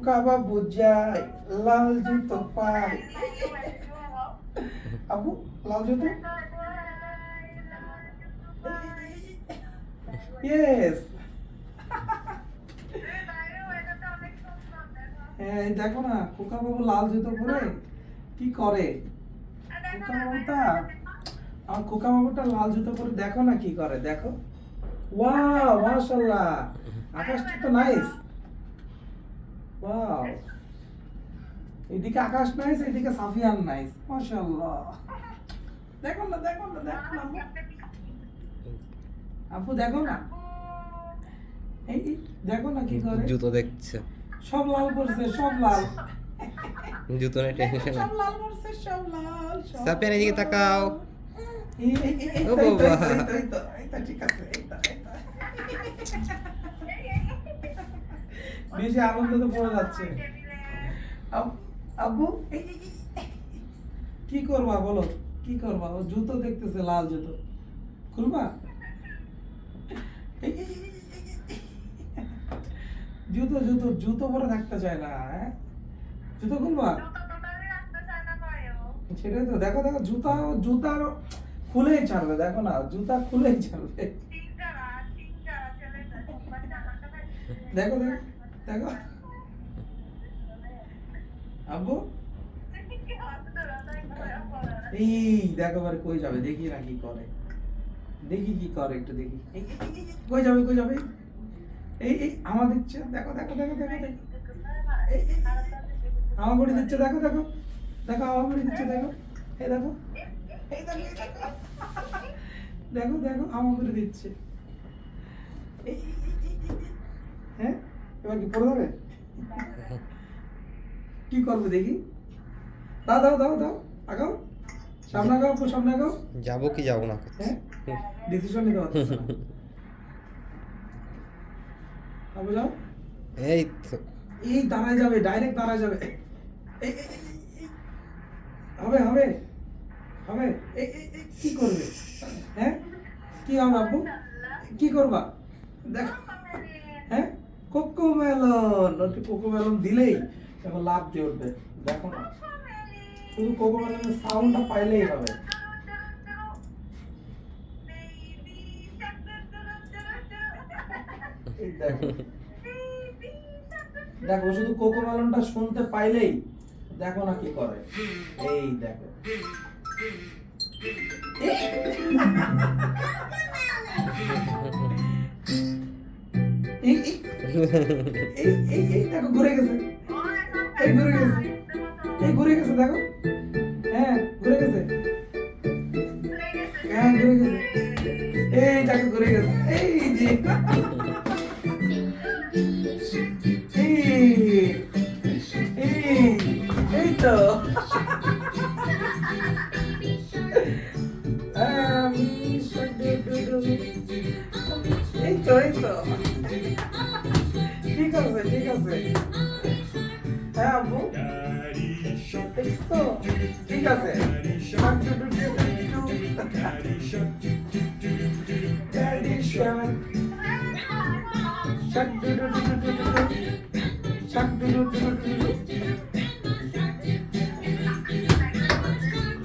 খোকা বাবু লাল জুতো লাল জুতো ইয়েস হ্যাঁ দেখো না খোকা বাবু লাল জুতো পরে কি করে? আমার খোকা বাবুটা লাল জুতো পরে দেখো না কি করে, দেখো। ওয়াও মাশাআল্লাহ। আকাশটা তো নাইস ওয়াও এদিকে আকাশ নাইস এদিকে সাফিয়ান নাইস মাশাআল্লাহ দেখো না দেখো না দেখো না। আপু দেখো না এই দেখো না কি করে জুতো দেখছে সব লাল পড়ছে সব লাল জুতো নিয়ে টেনশন সব লাল পড়ছে সব লাল সাফিয়ান এদিকে তাকাও এই, এই, এই, এই ও তো, এই তো, বাবা। এই ঠিক আছে। বেশি আনন্দ তো পড়ে যাচ্ছে। আব্বু? কি করবা বলো? কি করবা? ও জুতো দেখতেছে, লাল জুতো। খুলবা। জুতো জুতো জুতো পরে থাকতে চায় না হ্যাঁ? জুতো খুলবা? সেটাই তো, দেখো দেখো, জুতা জুতা খুলেই ছাড়বে, দেখো না, জুতা খুলেই ছাড়বে। দেখো দেখো। দেখো। আব্বু? এই দেখো এবার কই যাবে? দেখি না কি করে। দেখি কি করে একটু দেখি। কই যাবে কই যাবে? এই এই আমার দিচ্ছে। দেখো দেখো দেখো দেখো দেখো। আমার করে দিচ্ছে। দেখো দেখো। দেখো আমার করে দিচ্ছে। দেখো। এই দেখো। এই দেখো দেখো। দেখো আমার করে দিচ্ছে। এই, এবার কি পড়ে যাবে? কি করবে দেখি? দাও দাও দাও দাও আগাও। সামনে আগাও সামনে আগাও। যাব কি যাব না? হ্যাঁ? ডিসিশন নিতে পারছ আবু যাও। এই তো। এই দাঁড়ায় যাবে ডাইরেক্ট দাঁড়ায় যাবে। হবে হবে হবে। কি করবে? হ্যাঁ? কি হবে আপু কি করবা? দেখো। হ্যাঁ? কোকো মেলন ওটি কোকো মেলন দিলেই এখন লাভ দিয়ে উঠবে। দেখো না, শুধু কোকো মেলনের সাউন্ডটা পাইলেই হবে। দেখো শুধু কোকো মেলনটা শুনতে পাইলেই দেখো না কি করে। এই দেখো। এই এই এই এই দেখো, ঘুরে গেছে। এই, ঘুরে গেছে। এই, ঘুরে গেছে, দেখো। হ্যাঁ ঘুরে গেছে। হ্যাঁ ঘুরে গেছে। এই, দেখো, ঘুরে গেছে। এই যে।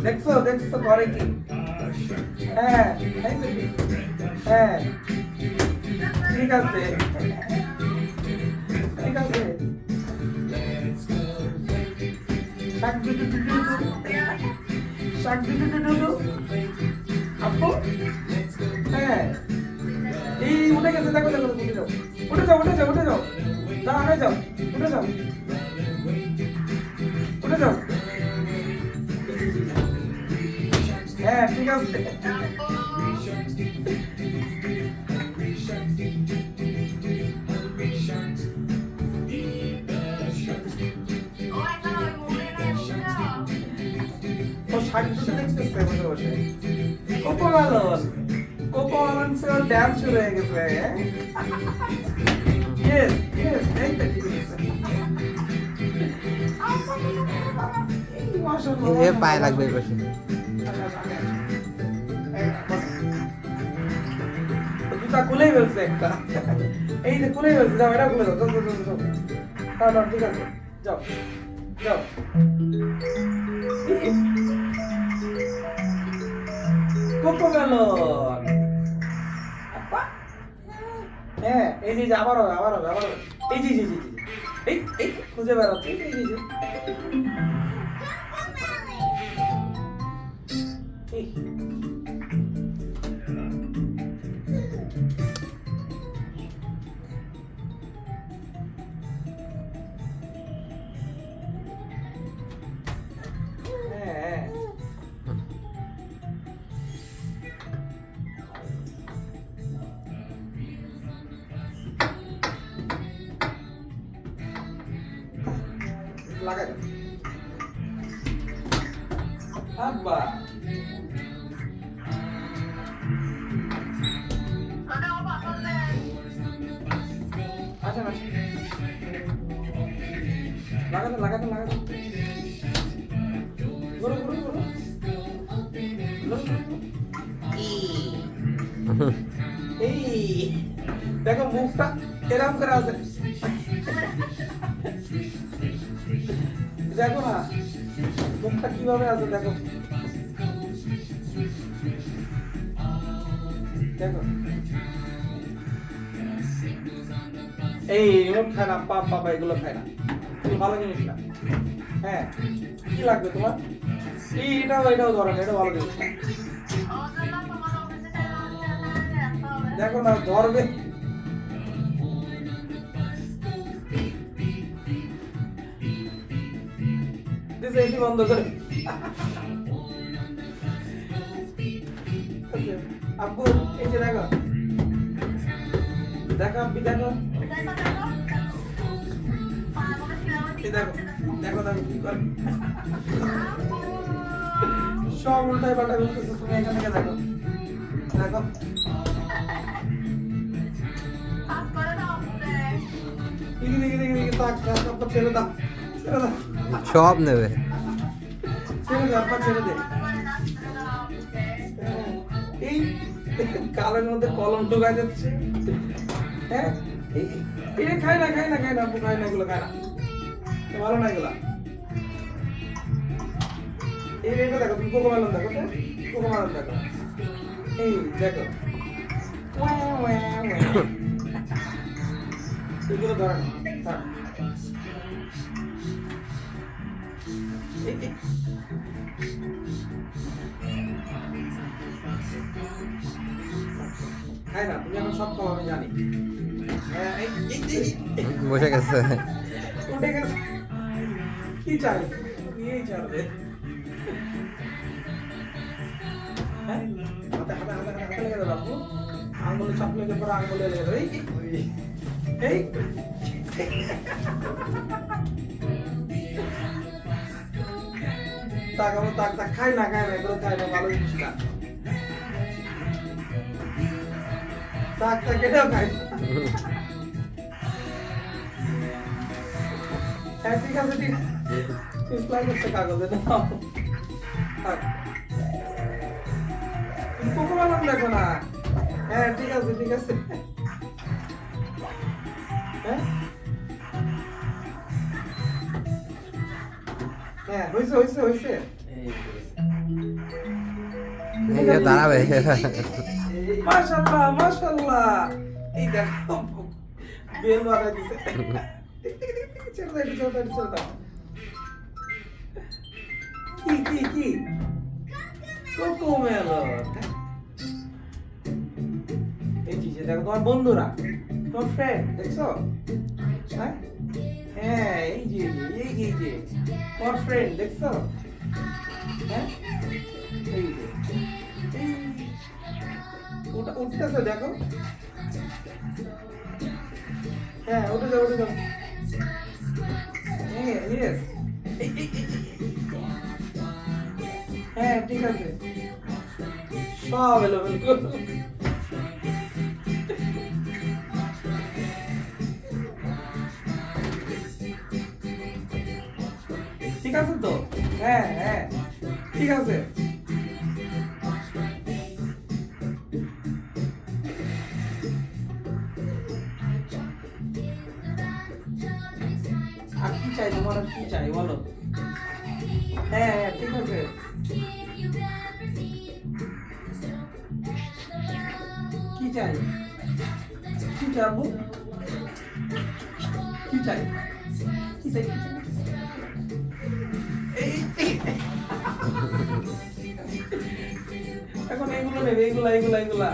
দেখছ দেখছ করে কি? হ্যাঁ কি? হ্যাঁ। ঠিক আছে। ঠিক আছে। শাক দুটো শাক দুটো আপু? হ্যাঁ। এই, উঠে গেছে, দেখো দেখো, উঠে যাও। উঠে যাও উঠে যাও উঠে যাও। না হয়ে যাও, উঠে যাও। উঠে যাও। হ্যাঁ ঠিক আছে। ড্যান্স শুরু হয়ে গেছে ইয়েস ইয়েস এই তো ঠিক আছে। এ পায়ে লাগবে এই পাশে। জুতা খুলেই ফেলছে একটা। এই যে খুলেই ফেলছে যাও এটা খুলে দাও যাও, যাও, যাও। না না ঠিক আছে যাও যাও। Coco melon. হ্যাঁ এই যে আবার হবে আবার হবে আবার হবে। এই জি জি জি এই এই খুঁজে বেড়াচ্ছি আচ্ছা আচ্ছা লাগাতে লাগাতে লাগাতে। এই, দেখো, মুখটা এরকম করে আছে। দেখো না, মুখটা কীভাবে আছে, দেখো। দেখো। এই রিমোট খায় না, পাপ পাপা এগুলো খায় না। তুমি ভালো জিনিস না হ্যাঁ কি লাগবে তোমার? এই এটাও এটাও ধরেন এটা ভালো জিনিস না দেখো না, ধরবে। এসি বন্ধ করে। আব্বু, এই যে দেখো। দেখো, আব্বি, দেখো। দেখো দেখো দেখো কি করে। সব উল্টায় পাল্টায় বলতেছে তুমি এখান থেকে দেখো। দেখো। সব নেবে। এই কালের মধ্যে কলম ঢোকা যাচ্ছে। হ্যাঁ? এই খাই না খাই না খাই না আব্বু খাই না এগুলো খাই না এ ভালো না এগুলা এই রেটটা দেখো তুমি কোকো মেলন দেখো কোকো মেলন দেখো এই দেখো। এগুলো ধরে না ধর। এই, এই। খাই না তুমি এখন সব খাও আমি জানি। হ্যাঁ। বসে গেছে। উঠে গেছে। কি চাই নিয়েই হ্যাঁ? আঙ্গুলে পরে আঙ্গুলে লেগে এই এই। তাক তাক তাক, খাই না খাই না, এগুলো খাই না, ভালো জিনিস না। তাক তাক, এটাও খাই হ্যাঁ ঠিক আছে ঠিক আছে। ইসলাম করছে কাগজে নাও থাক। তুমি কোকো বানান দেখো না হ্যাঁ ঠিক আছে ঠিক আছে। হ্যাঁ? হ্যাঁ হয়েছে হয়েছে হয়েছে এই দাঁড়াবে। মাশাল্লাহ মাশাল্লাহ এই দেখো বেল বানাই দিছে। ছেড়ে দাও ছেড়ে দাও ছেড়ে দাও। কি কি কি? কোকো মেলন এই যে দেখো তোমার বন্ধুরা তোমার ফ্রেন্ড দেখছ? হ্যাঁ? হ্যাঁ এই যে এই যে যে তোমার ফ্রেন্ড হ্যাঁ? ওটা, উঠতেছে, দেখো। হ্যাঁ উঠে যাও হ্যাঁ ঠিক আছে। সব এলো আছে তো হ্যাঁ হ্যাঁ ঠিক আছে চাই তোমার আর কি চাই বলো হ্যাঁ হ্যাঁ ঠিক আছে কি চাই কি চাবো কি চাই কি চাই কি চাই নেবে এইগুলা এইগুলা এইগুলা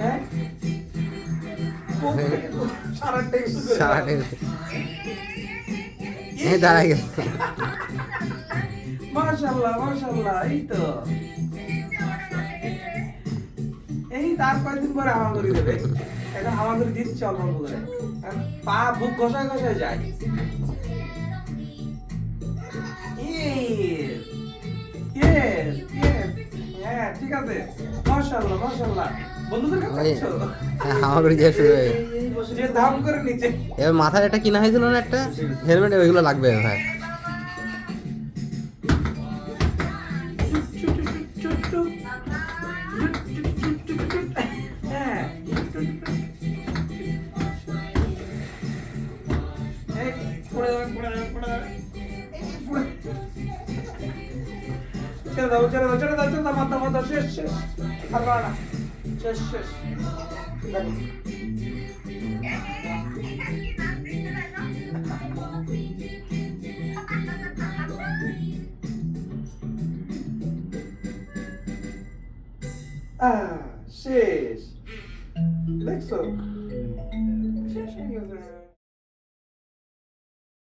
হ্যাঁ? এই দাঁড়াই গেছে। মাশাআল্লাহ মাশাআল্লাহ এই তো। এই তার কয়েকদিন পরে হামাগুড়ি দেবে। এখন হামাগুড়ি দিচ্ছে অল্প অল্প করে। পা বুক ঘষায় ঘষায় যায়। yes, yes. হ্যাঁ ঠিক আছে। মাশাআল্লাহ মাশাআল্লাহ। বন্ধুদের কাছে ওই হ্যাঁ, দিয়ে শুরু হয়ে যে করে নিচে। এবার মাথায় একটা কিনা হয়েছিল না একটা? হেলমেট ওইগুলো লাগবে ভাই। হ্যাঁ ছেড়ে দাও ছেড়ে দাও ছেড়ে দাও ছেড়ে দাও মাথা মাথা শেষ শেষ আর পারে না শেষ শেষ দেখো। আহ, শেষ দেখছ